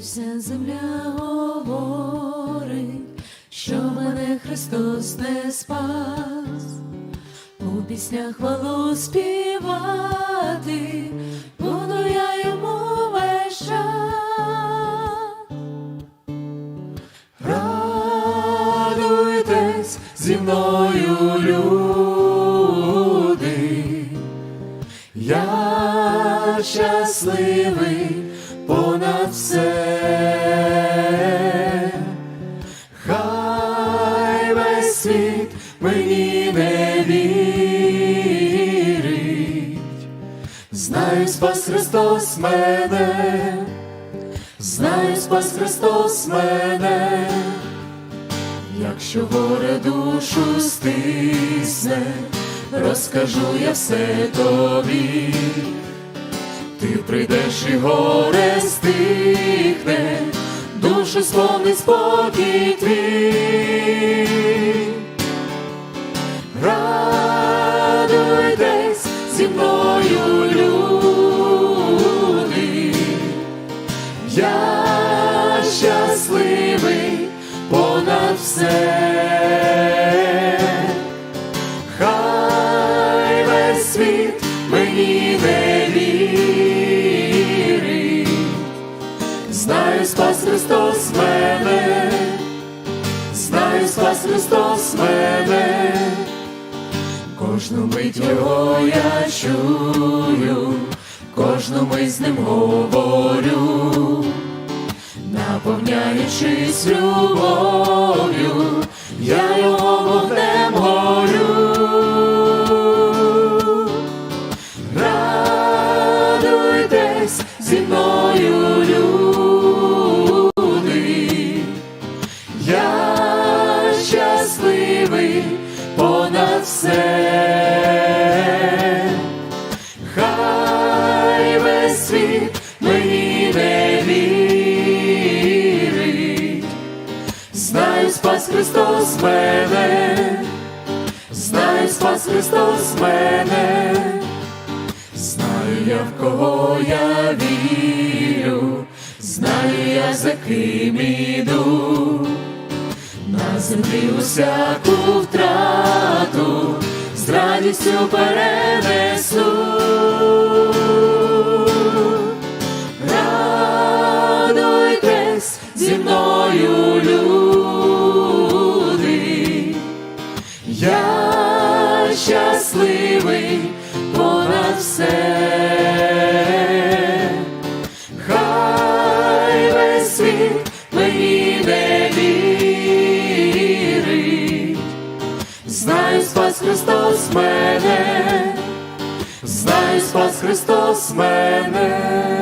вся земля говорить, що мене Христос не спас, у піснях хвалу співати, буду я йому весь час. Радуйтесь зі мною, люди, я щасливий понад все. Світ мені не вірить, знаю, спас Христос мене, знаю, спас Христос мене. Якщо горе душу стисне, розкажу я все тобі, ти прийдеш і горе стихне, душу сповнить спокій твій. Все. Хай весь світ мені не вірить, знаю, спас Христос мене, знаю, спас Христос мене, кожну мить його я чую, кожну мить з ним говорю. Наповняючись любов'ю, все. Хай весь світ мені не вірить, знаю, спас Христос мене, знаю, спас Христос мене, знаю я в кого я вірю, знаю я за ким іду, на землі усяку втрату радістю перенесу. Радуйтесь зі мною, люди, я щасливий понад все. Мене, знай спас Христос мене.